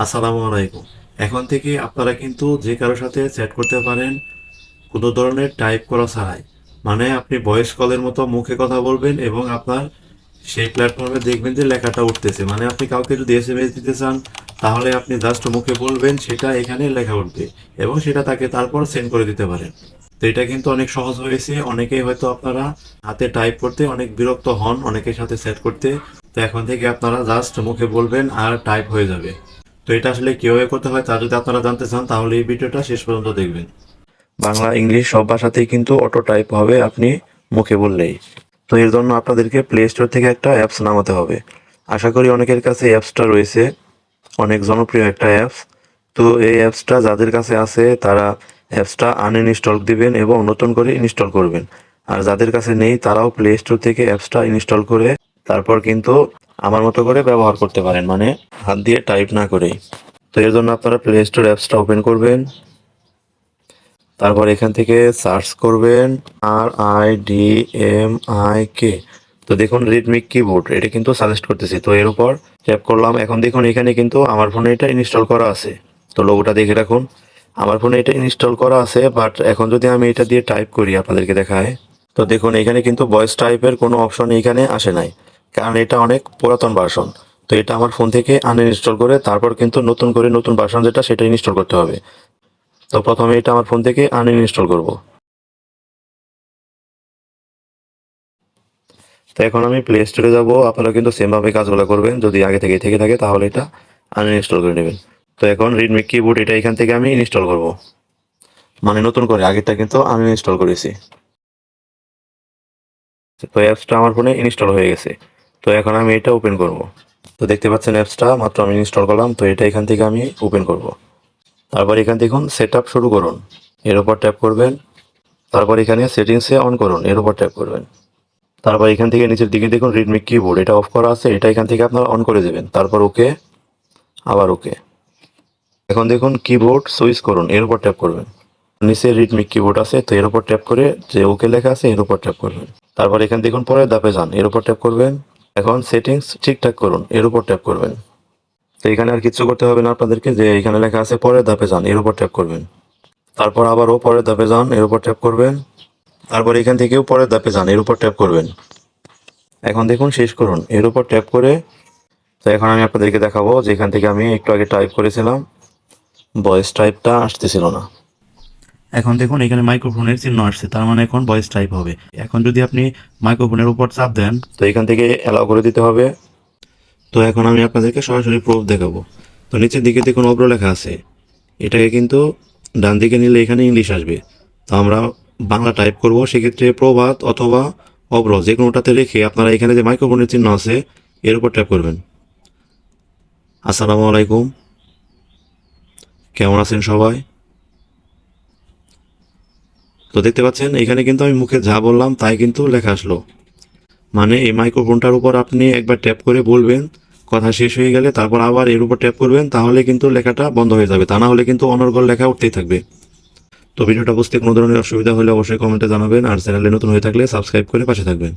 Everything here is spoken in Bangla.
আসসালামু আলাইকুম। এখন থেকে আপনারা কিন্তু যে কারোর সাথে চ্যাট করতে পারেন, কোনো ধরনের টাইপ করা ছাড়াই। মানে আপনি ভয়েস কলের মতো মুখে কথা বলবেন এবং আপনার সেই প্ল্যাটফর্মে দেখবেন যে লেখাটা উঠতেছে। মানে আপনি কাউকে যদি এস এম এস দিতে চান, তাহলে আপনি জাস্ট মুখে বলবেন, সেটা এখানে লেখা উঠবে এবং সেটা তাকে তারপর সেন্ড করে দিতে পারেন। তো এটা কিন্তু অনেক সহজ হয়েছে। অনেকেই হয়তো আপনারা হাতে টাইপ করতে অনেক বিরক্ত হন, অনেকের সাথে সেট করতে। তো এখন থেকে আপনারা জাস্ট মুখে বলবেন আর টাইপ হয়ে যাবে। তো এটা আসলে কীভাবে করতে হয় তা যদি আপনারা জানতে চান, তাহলে এই ভিডিওটা শেষ পর্যন্ত দেখবেন। বাংলা, ইংলিশ সব ভাষাতেই কিন্তু অটো টাইপ হবে আপনি মুখে বললেই। তো এর জন্য আপনাদেরকে প্লে স্টোর থেকে একটা অ্যাপস নামাতে হবে। আশা করি অনেকের কাছে অ্যাপসটা রয়েছে। অনেক জনপ্রিয় একটা অ্যাপস তো এই অ্যাপসটা যাদের কাছে আছে, তারা অ্যাপসটা আনইনস্টল দিবেন এবং নতুন করে ইনস্টল করবেন। আর যাদের কাছে নেই, তারাও প্লে স্টোর থেকে অ্যাপসটা ইনস্টল করে তারপর কিন্তু আমার মতো করে ব্যবহার করতে পারেন মানে হাত দিয়ে টাইপ না করে। তো এর জন্য আপনারা প্লে স্টোর অ্যাপসটা ওপেন করবেন, তারপর এখান থেকে সার্চ করবেন R I D M I K তো দেখুন রিদমিক কিবোর্ড এটা কিন্তু সাজেস্ট করতেছি। তো এর উপর ট্যাপ করলাম। এখন দেখুন এখানে কিন্তু আমার ফোনে এটা ইনস্টল করা আছে। তো লোগোটা দেখে রাখুন। আমার ফোনে এটা ইনস্টল করা আছে বাট এখন যদি আমি এটা দিয়ে টাইপ করি আপনাদেরকে দেখায়, তো দেখুন এখানে কিন্তু ভয়েস টাইপের কোনো অপশন এখানে আসে নাই। কারণ এটা অনেক পুরাতন ভার্সন তো এটা আমার ফোন থেকে আনইনস্টল করে তারপর কিন্তু নতুন করে নতুন ভার্সন যেটা সেটা ইনস্টল করতে হবে। তো প্রথমে এটা আমার ফোন থেকে আনইনস্টল করব। তো এখন আমি প্লে স্টোরে যাব। আপনারা কিন্তু সেমভাবে কাজগুলো করবেন। যদি আগে থেকে থেকে থাকে তাহলে এটা আনইনস্টল করে নেবেন। তো এখন রিডমি কিবোর্ড এটা এখান থেকে আমি ইনস্টল করব। মানে নতুন করে, আগেরটা কিন্তু আমি ইনস্টল করেছি। তো অ্যাপসটা আমার ফোনে ইনস্টল হয়ে গেছে। তো এখন আমি এটা ওপেন করব। তো দেখতে পাচ্ছেন অ্যাপসটা মাত্র আমি ইনস্টল করলাম, তো এটা এখান থেকে আমি ওপেন করব। তারপর এখান থেকে সেট আপ শুরু করুন। এর উপর ট্যাপ করবেন। তারপর এখানে সেটিংসে অন করুন, এর উপর ট্যাপ করবেন। তারপর এখান থেকে নিচের দিকে দেখুন রিডমি কিবোর্ড এটা অফ করা আছে, এটা এখান থেকে আপনারা অন করে দেবেন। তারপর ওকে আবার ওকে এখন দেখুন কিবোর্ড সুইচ করুন, এর উপর ট্যাপ করবেন। নিচে রিডমি কিবোর্ড আছে, তো এর উপর ট্যাপ করে যে ওকে লেখা আছে, এর উপর ট্যাপ করবেন। তারপর এখান দেখুন পরে দাপে যান, এর উপর ট্যাপ করবেন। এখন সেটিংস ঠিকঠাক করুন, এর উপর ট্যাপ করবেন। তো এখানে আর কিছু করতে হবে না আপনাদেরকে, যে এখানে লেখা আছে পরের ধাপে যান, এর উপর ট্যাপ করবেন। তারপর আবারও পরের ধাপে যান, এর উপর ট্যাপ করবেন। তারপর এখান থেকেও পরের ধাপে যান, এর উপর ট্যাপ করবেন। এখন দেখুন, শেষ করুন, এর উপর ট্যাপ করে, তো এখন আমি আপনাদেরকে দেখাবো যে এখান থেকে আমি একটু আগে টাইপ করেছিলাম ভয়েস টাইপটা আসতেছিল না। এখন দেখুন এখানে মাইক্রোফোনের চিহ্ন আসছে তার মানে এখন ভয়েস টাইপ হবে। এখন যদি আপনি মাইক্রোফোনের উপর চাপ দেন তো এখান থেকে অ্যালাউ করে দিতে হবে। তো এখন আমি আপনাদেরকে সরাসরি প্রুফ দেখাবো। তো নিচের দিকে দেখুন অব্র লেখা আছে। এটাকে কিন্তু ডান দিকে নিলে এখানে ইংলিশ আসবে। তো আমরা বাংলা টাইপ করব সেক্ষেত্রে প্রভাত অথবা অব্র যে কোনোটাতে রেখে আপনারা এখানে যে মাইক্রোফোনের চিহ্ন আছে এর উপর ট্যাপ করবেন। আসসালামু আলাইকুম। কেমন আছেন সবাই? তো দেখতে পাচ্ছেন, এখানে কিন্তু আমি মুখে যা বললাম তাই কিন্তু লেখা আসলো। মানে এই মাইক্রোফোনটার উপর আপনি একবার ট্যাপ করে বলবেন, কথা শেষ হয়ে গেলে তারপর আবার এর উপর ট্যাপ করবেন, তাহলে কিন্তু লেখাটা বন্ধ হয়ে যাবে। তা না হলে কিন্তু অনর্গল লেখা উঠতেই থাকবে। তো ভিডিওটা বুঝতে কোনো ধরনের অসুবিধা হলে অবশ্যই কমেন্টে জানাবেন, আর চ্যানেলে নতুন হয়ে থাকলে সাবস্ক্রাইব করে পাশে থাকবেন।